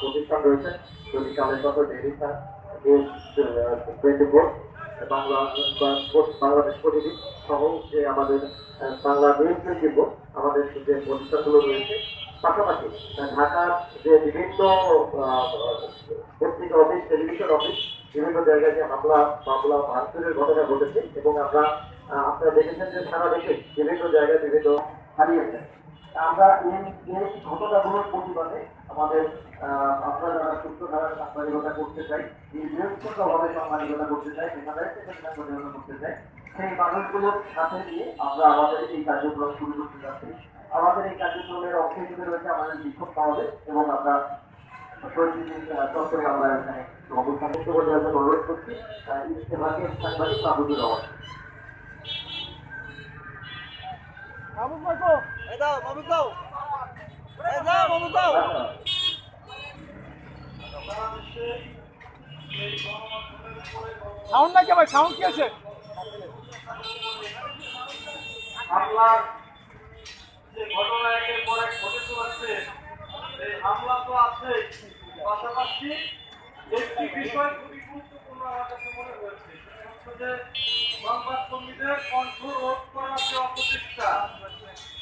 প্রতিষ্ঠান রয়েছে যদি কালের কথা ডেরিটা টোয়েন্টি বাংলা বাংলাদেশ প্রতিদিন সহ যে আমাদের বাংলা নিউজ টোয়েন্টি ফোর আমাদের যে প্রতিষ্ঠানগুলো রয়েছে, পাশাপাশি ঢাকার যে বিভিন্ন পত্রিকা অফিস টেলিভিশন অফিস বিভিন্ন জায়গায় যে হামলা, মামলা, ভাঙচুরের ঘটনা ঘটেছে, এবং আমরা আপনারা দেখেছেন যে সারা দেশে বিভিন্ন জায়গায় বিভিন্ন হারিয়েছে আমরা এই ঘটনাগুলোর প্রতিবাদে আমাদের আপনারা যারা সুস্থ ধারা সাংবাদিকতা করতে চাই, এই নিরপেক্ষভাবে সাংবাদিকতা করতে চাই পেশাদারিত্ব সাথে সাংবাদিকতা করতে চাই, সেই মানুষগুলোর সাথে নিয়ে আমরা আমাদের এই কার্যক্রম শুরু করতে যাচ্ছি। আমাদের এই কার্যক্রমের অংশ হিসেবে রয়েছে আমাদের বিক্ষোভ পাওয়াবে এবং আমরা চত্বরে আমরা এখানে অবস্থান করতে অনুরোধ করছি। ইস্তেফাকে সাংবাদিক মাহবুবুর রহমান। সাউন্ড না কে ভাই? সাউন্ড কি আছে? হামলার যে ঘটনা একের পর এক ঘটে চলেছে এই হামলা তো আছে। পাশাপাশি একটি বিষয় খুবই গুরুত্বপূর্ণ আমার কাছে মনে হয়েছে যে সংবাদ কর্মীদের কণ্ঠ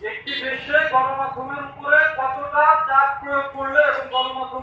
একটি দেশে গণমাধ্যমের উপরে কতটা চাপ প্রয়োগ করলে এবং গণমাধ্যম